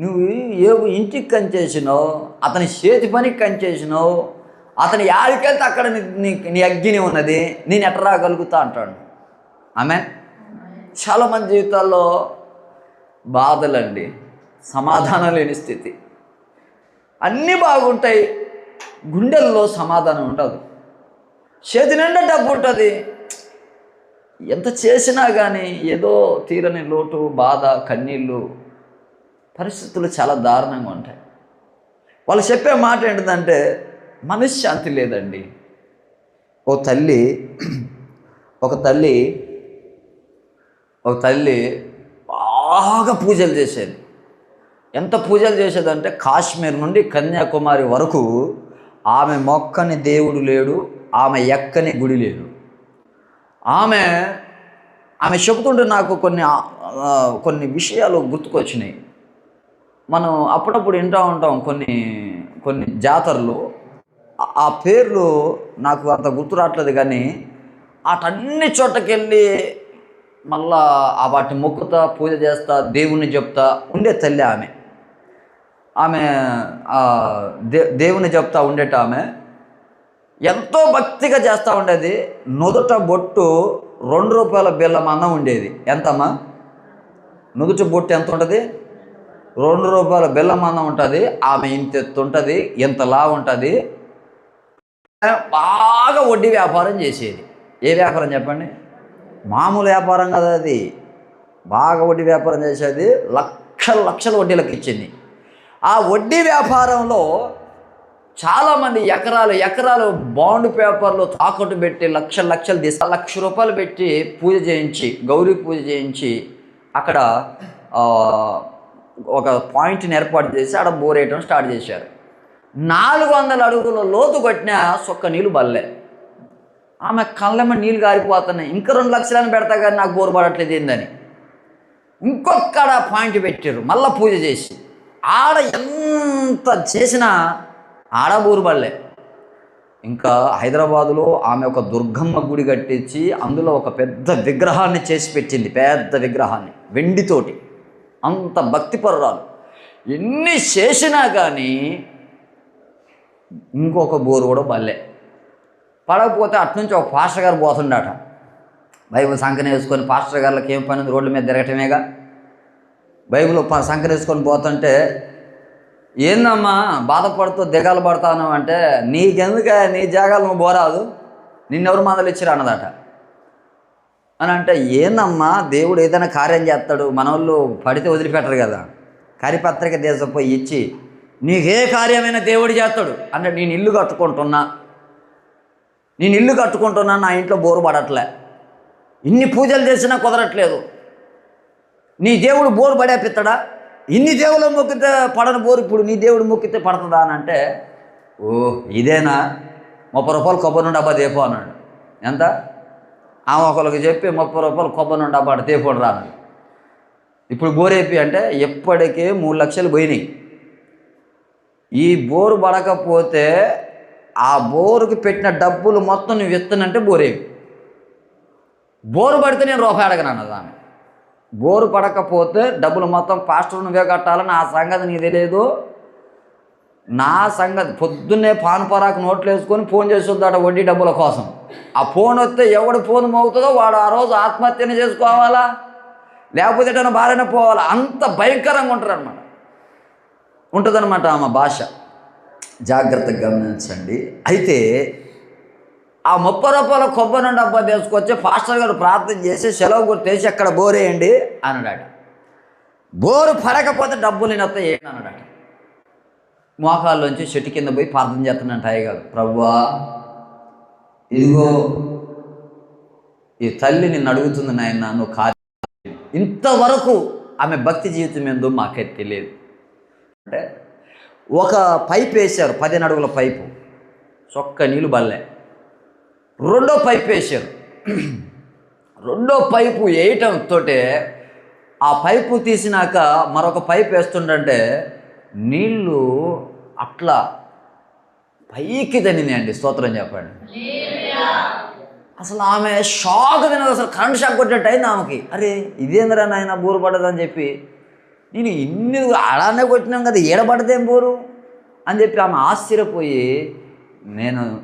నువ్వు ఏ ఇంటికి కంచేసినావు? అతని చేతి పనికి కంచేసినావు? అతని యాడికెళ్తే అక్కడ నీ నీ- నీ అగ్గిని ఉన్నది? నేను ఎట్లా రాగలుగుతా అంటాడు. ఆమె చాలామంది జీవితాల్లో బాధలండి. సమాధానం లేని స్థితి. అన్నీ బాగుంటాయి. గుండెల్లో సమాధానం ఉండదు. చేతి నిండా డబ్బు ఉంటుంది. ఎంత చేసినా కానీ ఏదో తీరని లోటు బాధ కన్నీళ్ళు పరిస్థితులు చాలా దారుణంగా ఉంటాయి. వాళ్ళు చెప్పే మాట ఏంటిదంటే మనశ్శాంతి లేదండి. ఓ తల్లి ఒక తల్లి ఒక తల్లి బాగా పూజలు చేసేది. ఎంత పూజలు చేసేదంటే కాశ్మీర్ నుండి కన్యాకుమారి వరకు ఆమె మొక్కని దేవుడు లేడు ఆమె ఎక్కని గుడి లేదు. ఆమె ఆమె చెబుతుంటే నాకు కొన్ని కొన్ని విషయాలు గుర్తుకొచ్చినాయి. మనం అప్పుడప్పుడు వింటూ ఉంటాం కొన్ని కొన్ని జాతరలు. ఆ- పేర్లు నాకు అంత గుర్తు రావట్లేదు కానీ అటన్ని చోటకెళ్ళి మళ్ళా ఆ వాటి మొక్కుతా పూజ చేస్తా దేవుణ్ణి చెప్తా ఉండే తల్లి ఆమె. ఆమె దే దేవుని చెప్తా ఉండేట ఆమె. ఎంతో భక్తిగా చేస్తూ ఉండేది. నుదుట బొట్టు రెండు రూపాయల బిల్లం అన్నం ఉండేది. ఎంతమ్మా? నుదుట బొట్టు ఎంత ఉంటుంది? రెండు రూపాయల బెల్లం అన్నం ఉంటుంది ఆమె ఇంత ఎత్తు ఉంటుంది లాభం ఉంటుంది. బాగా వడ్డీ వ్యాపారం చేసేది. ఏ వ్యాపారం చెప్పండి? మామూలు వ్యాపారం కదా అది. బాగా వడ్డీ వ్యాపారం చేసేది లక్షల లక్షల వడ్డీలకు ఇచ్చింది. ఆ వడ్డీ వ్యాపారంలో చాలామంది ఎకరాలు ఎకరాలు బాండ్ పేపర్లు తాకట్టు పెట్టి లక్షల లక్షలు తీసి లక్ష రూపాయలు పెట్టి పూజ చేయించి గౌరీ పూజ చేయించి అక్కడ ఒక పాయింట్ని ఏర్పాటు చేసి ఆడ బోరేయటం స్టార్ట్ చేశారు. నాలుగు వందల అడుగుల లోతు కొట్టిన సొక్క నీళ్ళు బల్లే. ఆమె కళ్ళమ్మ నీళ్ళు గారిపోతున్నాయి. ఇంకా రెండు లక్షలని పెడతా కానీ నాకు బోరు పడట్లేదు ఏందని. ఇంకొక్కడ పాయింట్ పెట్టారు మళ్ళీ పూజ చేసి. ఆడ ఎంత చేసినా ఆడ బోరు పడలే ఇంకా హైదరాబాదులో ఆమె ఒక దుర్గమ్మ గుడి కట్టించి అందులో ఒక పెద్ద విగ్రహాన్ని చేసి పెట్టింది. పెద్ద విగ్రహాన్ని. వెండితోటి. అంత భక్తిపరురాలు. ఎన్ని చేసినా కానీ ఇంకొక బోరు కూడా బల్లే పడకపోతే అట్నుంచి ఒక పాస్టర్ గారు పోతుండట. బైబుల్ సంకన వేసుకొని పాస్టర్ గారికి ఏం పని ఉంది? రోడ్ల మీద తిరగటమేగా? బైబుల్ ప- సంకన వేసుకొని పోతుంటే ఏందమ్మా బాధపడుతూ దిగాలు పడతాను అంటే నీకెందుక నీ జాగాలు నువ్వు పోరాదు. నిన్నెవరు మందలు ఇచ్చిరా అన్నదట. అని అంటే ఏందమ్మా దేవుడు ఏదైనా కార్యం చేస్తాడు మనవాళ్ళు పడితే వదిలిపెట్టరు కదా. కరిపత్రిక దేశపోయి ఇచ్చి నీకే కార్యమైన దేవుడు చేస్తాడు. అంటే నేను ఇల్లు కట్టుకుంటున్నా. నేను ఇల్లు కట్టుకుంటున్నా నా ఇంట్లో బోరు పడట్లే. ఇన్ని పూజలు చేసినా కుదరట్లేదు. నీ దేవుడు బోరు పడేపిస్తాడా? ఇన్ని దేవుళ్ళు మొక్కితే పడని బోరు ఇప్పుడు నీ దేవుడు మొక్కితే పడుతుందా? అని అంటే ఓ ఇదేనా? ముప్పై రూపాయలు కొబ్బరి నుండి అబ్బా దేపో అన్నాడు. ఎంత? ఆమె ఒకరికి చెప్పి ముప్పై రూపాయలు కొబ్బరి నుండి అబ్బాడు తేపోడు రా ఇప్పుడు బోరేపి అంటే ఎప్పటికే మూడు లక్షలు పోయినాయి. ఈ బోరు పడకపోతే ఆ బోరుకి పెట్టిన డబ్బులు మొత్తం నువ్వు ఇస్తానంటే బోరేవి. బోరు పడితే నేను రూపాయి అడగను దాన్ని బోరు పడకపోతే డబ్బులు మొత్తం పాస్టర్ నువ్వే కట్టాలని ఆ సంగతి నీకు తెలియదు. నా సంగతి పొద్దున్నే పాన్ పరాకు నోట్లు వేసుకొని ఫోన్ చేస్తుందట వడ్డీ డబ్బుల కోసం. ఆ ఫోన్ వస్తే ఎవడు ఫోన్ మోగుతుందో వాడు ఆ రోజు ఆత్మహత్యను చేసుకోవాలా? లేకపోతే ఎటైనా భార్యన పోవాలా? అంత భయంకరంగా ఉంటారు అనమాట ఉంటుందన్నమాట ఆమె భాష. జాగ్రత్తగా గమనించండి. అయితే ఆ ముప్పై రూపాయల కొబ్బరి డబ్బా తీసుకొచ్చి పాస్టర్ గారు ప్రార్థన చేసి సెలవు కొట్టేసి అక్కడ బోరేయండి అన్నాడట. బోరు పడకపోతే డబ్బులు నేనొత్త ఏంటి అన్నాడట. మోకాల్లోంచి చెట్టు కింద పోయి ప్రార్థన చేస్తున్నట్టు అయ్యగారు ప్రభువా ఇదిగో ఈ తల్లి నిన్ను అడుగుతుంది నాయన నువ్వు కా ఇంతవరకు ఆమె భక్తి జీవితం ఏందో మాకే తెలియదు. అంటే ఒక పైప్ వేశారు పదిహేను అడుగుల పైపు. చొక్క నీళ్ళు బల్లే. రెండో పైప్ వేశారు. రెండో పైపు వేయటంతో ఆ పైపు తీసినాక మరొక పైప్ వేస్తుండంటే నీళ్ళు అట్లా పైకి తనిందండి స్తోత్రం చెప్పండి. అసలు ఆమె షాక్ తినదు అసలు కరెంట్ షాక్ కొట్టినట్టు అయింది ఆమెకి. అరే ఇదేందిరా నాయన బోరు పడదని చెప్పి. నేను ఇన్ని అలానే కొట్టినాం కదా ఏడబడదేం బోరు? అని చెప్పి ఆమె ఆశ్చర్యపోయి నేను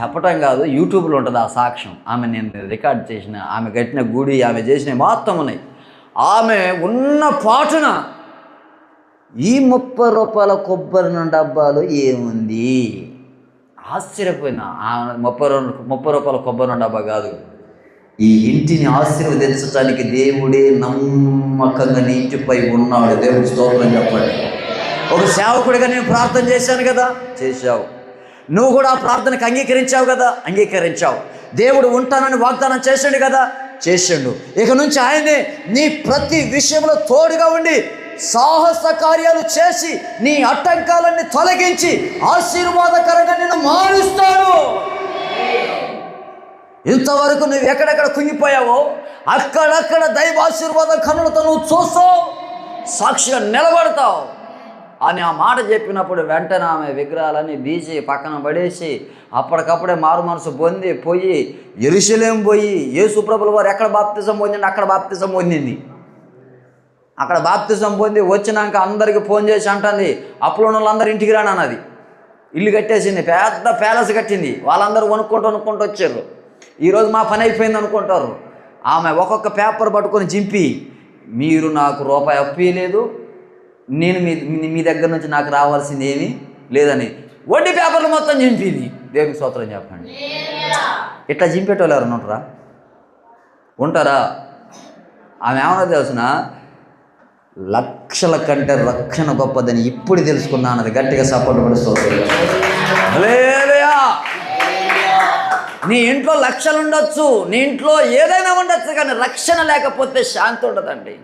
చెప్పటం కాదు యూట్యూబ్లో ఉంటుంది ఆ సాక్ష్యం. ఆమె నేను రికార్డ్ చేసిన ఆమె కట్టిన గుడి ఆమె చేసిన మొత్తం ఉన్నాయి. ఆమె ఉన్న పాటున ఈ ముప్పై రూపాయల కొబ్బరి డబ్బాలో ఏముంది? ఆశ్చర్యపోయినా. ముప్పై ముప్పై రూపాయల కొబ్బరి డబ్బా కాదు. ఈ ఇంటిని ఆశీర్వదించడానికి దేవుడే నమ్మకంగా నీ ఇంటిపై ఉన్నాడు. దేవుడి స్తోత్రం చెప్పండి. ఒక సేవకుడిగా నేను ప్రార్థన చేశాను కదా? చేశావు. నువ్వు కూడా ఆ ప్రార్థనకు అంగీకరించావు కదా? అంగీకరించావు. దేవుడు ఉంటానని వాగ్దానం చేశాడు కదా? చేసిండు ఇక నుంచి ఆయనే నీ ప్రతి విషయంలో తోడుగా ఉండి సాహస కార్యాలు చేసి నీ అట్టంకాలన్నీ తొలగించి ఆశీర్వాదకరంగా నిన్ను మారుస్తాను. ఇంతవరకు నువ్వు ఎక్కడెక్కడ కుంగిపోయావో అక్కడక్కడ దైవాశీర్వాద కనులతో నువ్వు చూస్తావు సాక్షిగా నిలబడతావు. అని ఆ మాట చెప్పినప్పుడు వెంటనే ఆమె విగ్రహాలన్నీ బీజి పక్కన పడేసి అప్పటికప్పుడే మారు మనసు పొంది పోయి ఎరుసలేం పోయి యేసుప్రభుల వారు ఎక్కడ బాప్తిజం పొందింది అక్కడ బాప్తిజం పొందింది. అక్కడ బాప్తిజం పొంది వచ్చినాక అందరికి ఫోన్ చేసి అంటుంది అప్పుడు ఉన్న వాళ్ళందరూ ఇంటికి రాను అన్నది. ఇల్లు కట్టేసింది పెద్ద ప్యాలెస్ కట్టింది. వాళ్ళందరూ కొనుక్కుంటూ వణుక్కుంటూ వచ్చారు. ఈరోజు మా పని అయిపోయింది అనుకుంటారు. ఆమె ఒక్కొక్క పేపర్ పట్టుకొని చింపి మీరు నాకు రూపాయి అప్పియలేదు నేను మీ మీ- దగ్గర నుంచి నాకు రావాల్సింది ఏమీ లేదని. వడ్డీ పేపర్లు మొత్తం చింపింది. దేవునికి స్తోత్రం చెప్పండి. ఇట్లా చింపేటోళ్ళు ఎవరైనా ఉంటారా? ఉంటారా? ఆమె ఏమన్నా తెలుసిన? లక్షల కంటే రక్షణ గొప్పదని ఇప్పుడు తెలుసుకున్నాను అది గట్టిగా సపోర్ట్ పడుస్తుంది నీ ఇంట్లో లక్షలు ఉండొచ్చు నీ ఇంట్లో ఏదైనా ఉండొచ్చు కానీ రక్షణ లేకపోతే శాంతి ఉండదండి.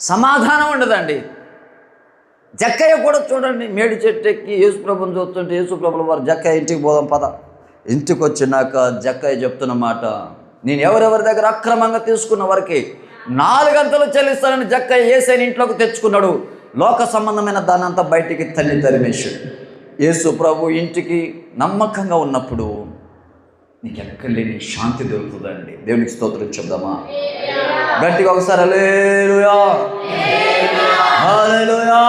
సమాధానం ఉండదండి. జక్కయ్య కూడా చూడండి మేడి చెట్టు ఎక్కి యేసుప్రభుని చూస్తుంటే యేసుప్రభుల వారు జక్కయ్య ఇంటికి పోదాం పద. ఇంటికి వచ్చినాక జక్కయ్య చెప్తున్న మాట నేను ఎవరెవరి దగ్గర అక్రమంగా తీసుకున్న వారికి నాలుగంతలు చెల్లిస్తానని జక్క ఏసైని ఇంట్లోకి తెచ్చుకున్నాడు. లోక సంబంధమైన దానంతా బయటికి తల్లి తరిమేశాడు. యేసు ప్రభు ఇంటికి నమ్మకంగా ఉన్నప్పుడు నీకు ఎక్కడ లేని శాంతి దొరుకుతుందండి. దేవునికి స్తోత్రం చెప్దామా? గట్టిగా ఒకసారి హల్లెలూయా. హల్లెలూయా.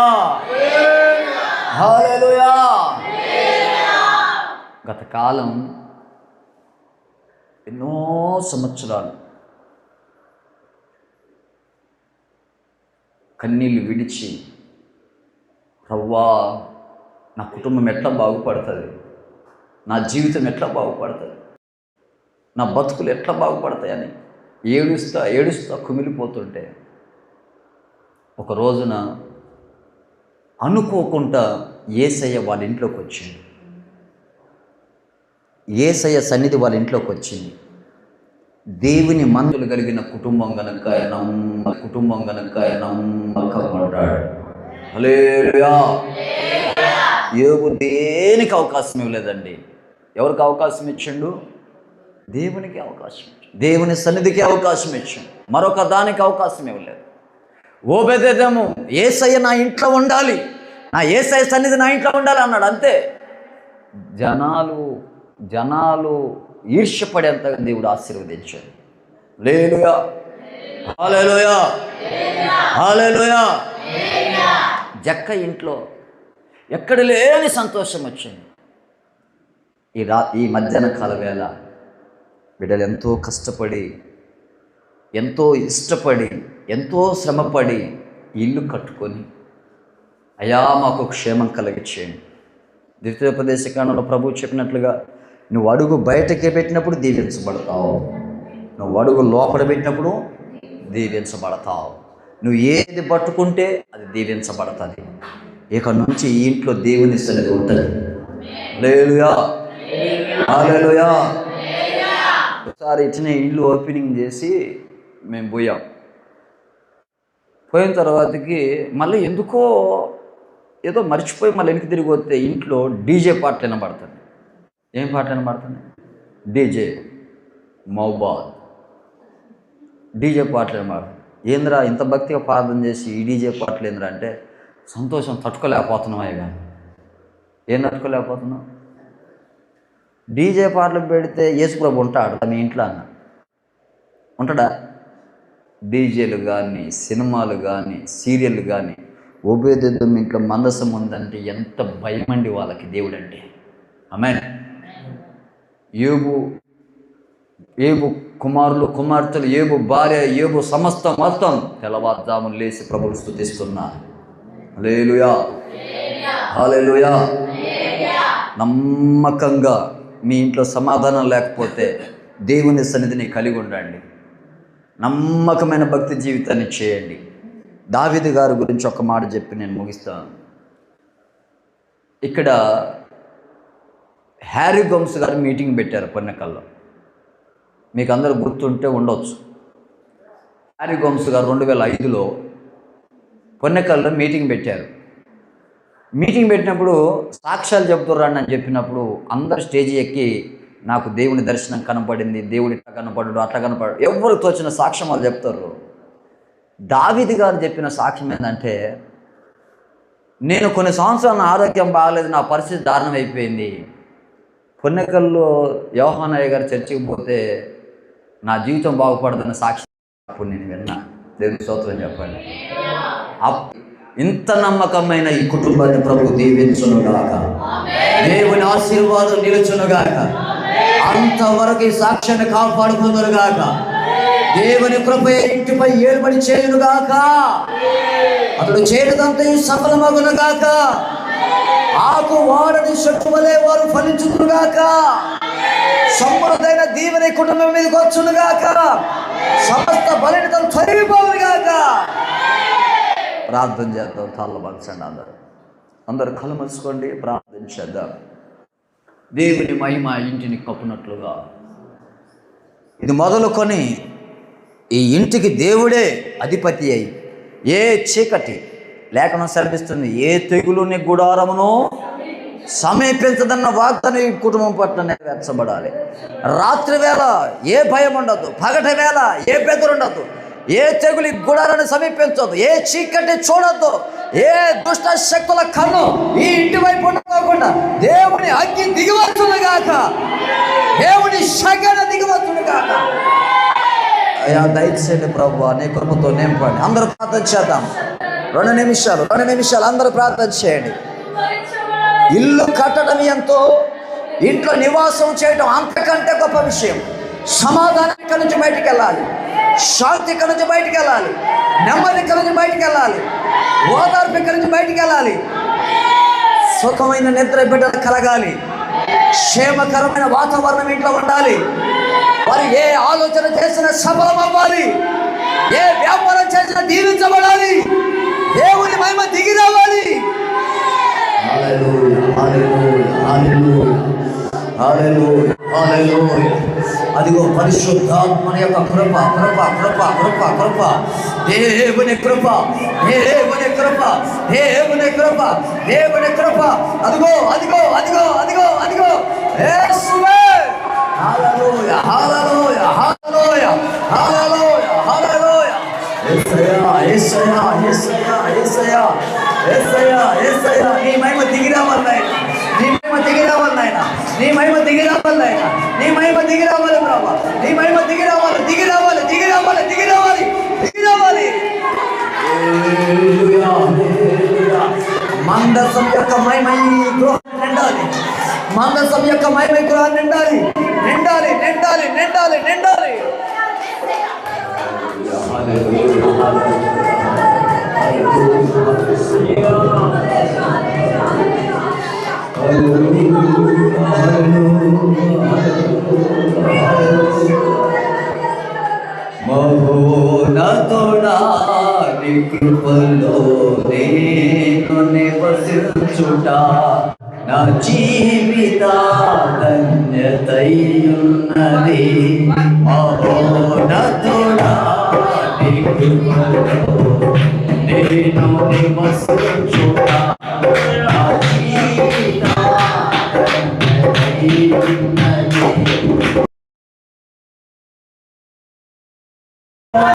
హల్లెలూయా. గత కాలం ఎన్నో సంవత్సరాలు కన్నీళ్ళు విడిచి ప్రవ్వా నా కుటుంబం ఎట్లా బాగుపడుతుంది? నా జీవితం ఎట్లా బాగుపడుతుంది? నా బతుకులు ఎట్లా బాగుపడతాయని ఏడుస్తా ఏడుస్తా కుమిలిపోతుంటే ఒక రోజున అనుకోకుండా ఏసయ్య వాళ్ళ ఇంట్లోకి వచ్చింది ఏసయ్య సన్నిధి వాళ్ళ ఇంట్లోకి వచ్చింది దేవుని మందులు కలిగిన కుటుంబం గనక ఆయన కుటుంబం గనక నమ్మకపడ్డాడు హల్లెలూయా. ఏవు దేనికి అవకాశం ఇవ్వలేదండి. ఎవరికి అవకాశం ఇచ్చిండు? దేవునికి అవకాశం దేవుని సన్నిధికి అవకాశం ఇచ్చిండు. మరొక దానికి అవకాశం ఇవ్వలేదు. ఓబెదేదేమో ఏసయ్య నా ఇంట్లో ఉండాలి. నా ఏసయ్య సన్నిధి నా ఇంట్లో ఉండాలి అన్నాడు అంతే. జనాలు జనాలు ఈర్ష్యపడేంతగా దేవుడు ఆశీర్వదించాడు. లేలుయా హాలేలోయా హాలేలోయా జక్క ఇంట్లో ఎక్కడ లేని సంతోషం వచ్చింది. ఈ రా ఈ మధ్యాహ్న కాల వేళ బిడ్డలు ఎంతో కష్టపడి ఎంతో ఇష్టపడి ఎంతో శ్రమపడి ఇల్లు కట్టుకొని అయా మాకు క్షేమం కలిగించేయండి ద్వితీయోపదేశ కాలంలో ప్రభు చెప్పినట్లుగా నువ్వు అడుగు బయటకి పెట్టినప్పుడు దీవించబడతావు. నువ్వు అడుగు లోపల పెట్టినప్పుడు దీవించబడతావు. నువ్వు ఏది పట్టుకుంటే అది దీవించబడుతుంది. ఇక నుంచి ఈ ఇంట్లో దేవుని సన్నిధి ఉంటుంది. లేలుయా ఒకసారి ఇచ్చిన ఇల్లు ఓపెనింగ్ చేసి మేము పోయాం. పోయిన తర్వాతకి మళ్ళీ ఎందుకో ఏదో మర్చిపోయి మళ్ళీ వెనక్కి తిరిగి వస్తే ఇంట్లో డీజే పాటలు వినబడుతుంది. ఏం పాటలు వినబడుతుంది డీజే మౌబాద్. డీజే పాటలు వినబడుతుంది ఏంద్రా ఇంత భక్తిగా ప్రార్థన చేసి ఈ డీజే పాటలు ఏంద్రా అంటే సంతోషం తట్టుకోలేకపోతున్నాం అయ్యా ఏం తట్టుకోలేకపోతున్నాం? డీజే పాటలు పెడితే యేసుప్రభు ఉంటాడు మీ ఇంట్లో అన్న. ఉంటాడా? డీజేలు కానీ సినిమాలు కానీ సీరియల్ కానీ ఉభయదిద్దం ఇంట్లో మందసం ఉందంటే ఎంత భయమండి వాళ్ళకి దేవుడు అంటే ఆమె ఏబు ఏబు కుమారులు కుమార్తెలు ఏబు భార్య ఏబు సమస్తం మొత్తం తెల్లవారుజామున లేచి ప్రభులు స్థుతిస్తున్నా. లేలుయా హల్లెలూయా. నమ్మకంగా మీ ఇంట్లో సమాధానం లేకపోతే దేవుని సన్నిధిని కలిగి ఉండండి. నమ్మకమైన భక్తి జీవితాన్ని చేయండి. దావిది గారి గురించి ఒక మాట చెప్పి నేను ముగిస్తాను. ఇక్కడ హ్యారీ గోమ్స్ గారు మీటింగ్ పెట్టారు పొన్నకల్లో మీకు అందరూ గుర్తుంటే ఉండొచ్చు. హ్యారీ గోమ్స్ గారు రెండు వేల ఐదులో పొన్నకల్లో మీటింగ్ పెట్టారు. మీటింగ్ పెట్టినప్పుడు సాక్ష్యాలు చెప్తుర్రండి అని చెప్పినప్పుడు అందరు స్టేజ్ ఎక్కి నాకు దేవుని దర్శనం కనపడింది దేవుడు ఇట్లా కనపడడు అట్లా కనపడు ఎవరు తోచిన సాక్ష్యం వాళ్ళు చెప్తారు? దావిది గారు చెప్పిన సాక్ష్యం ఏంటంటే నేను కొన్ని సంవత్సరాలు నా ఆరోగ్యం బాగలేదు నా పరిస్థితి దారుణం అయిపోయింది పుణ్యకల్లో యోహానయ్య గారు చర్చికి పోతే నా జీవితం బాగుపడదన్న సాక్షి అప్పుడు నేను విన్నా. దేవుని స్తోత్రం చెప్పండి. ఇంత నమ్మకమైన ఈ కుటుంబాన్ని ప్రభు దీవించునుగాక. దేవుని ఆశీర్వాదం నిలుచునుగాక. అంతవరకు ఈ సాక్ష్యాన్ని కాపాడుకుందరుగాక దేవుని కృప ఇంటిపై ఏలుబడి చేయునుగాక. అతడు చేయడంతా సఫలమగునుగాక. ఆకు వాడని చెట్టు వలె వారు ఫలించుదురుగాక. సమృద్ధైన దీవెన కుటుంబం మీదకి వచ్చునుగాక. సమస్త బలితం తొలగిపోవునుగాక. ప్రార్థన చేద్దాం తల్లబరచండి అందరూ. అందరు కలమలుచుకోండి ప్రార్థన చేద్దాం. దేవుని మహిమ ఇంటిని కప్పునట్లుగా. ఇది మొదలుకొని ఈ ఇంటికి దేవుడే అధిపతి అయి ఏ చీకటి లేఖనం సెలవిస్తుంది. ఏ తెగులుని గుడారమును సమీపించదన్న వాగ్దానం కుటుంబం పట్ల నెరవేర్చబడాలి. రాత్రి వేళ ఏ భయం ఉండదు పగటి వేళ ఏ బెదరు ఉండదు ఏ తెగులు ఈ గుడారాన్ని సమీపించదు ఏ చీకటి చూడొద్దు ఏ దుష్ట శక్తుల కన్ను ఈ ఇంటి వైపు ఉండకుండా దేవుని అగ్గి దిగివచ్చునుగాక. దేవుని శగన దిగివచ్చునుగాక. అయ్యా దయచేయండి ప్రభు నీ కృపతో నింపండి అందరూ ప్రార్థన చేద్దాం. రెండు నిమిషాలు రెండు నిమిషాలు అందరూ ప్రార్థన చేయండి. ఇల్లు కట్టడం ఎంతో ఇంట్లో నివాసం చేయడం అంతకంటే గొప్ప విషయం. సమాధానం ఇక్కడి నుంచి బయటికి వెళ్ళాలి. శాంతి ఇక్కడి నుంచి బయటికి వెళ్ళాలి. నెమ్మది ఇక్కడి నుంచి బయటికి వెళ్ళాలి. ఓదార్పు ఇక్కడి నుంచి బయటికి వెళ్ళాలి. సుఖమైన నిద్ర బిడ్డలు కలగాలి. క్షేమకరమైన వాతావరణం ఇంట్లో ఉండాలి. వారు ఏ ఆలోచన చేసినా సఫలం అవ్వాలి. ఏ వ్యాపారం చేసినా దీవించబడాలి. దేవుని మహిమ దిగి రావాలి. అదిగో పరిశుద్ధాత్మ యొక్క కృప కృప కృప కృప కృప. దేవుని కృప దేవుని కృప దేవుని కృప దేవుని కృప. అదిగో అదిగో అదిగో. మందసం యొక్క మహిమ గృహం నిండాలి. మందసం యొక్క మహిమ గృహం నిండాలి. నిండాలి నిండాలి నిండాలి నిండాలి. మహోనతుడా కృపలో నేను నివసించుట నా జీవిత ధన్యతయున్నది మహోనతుడా నీ కృపలో నేను నివసించుట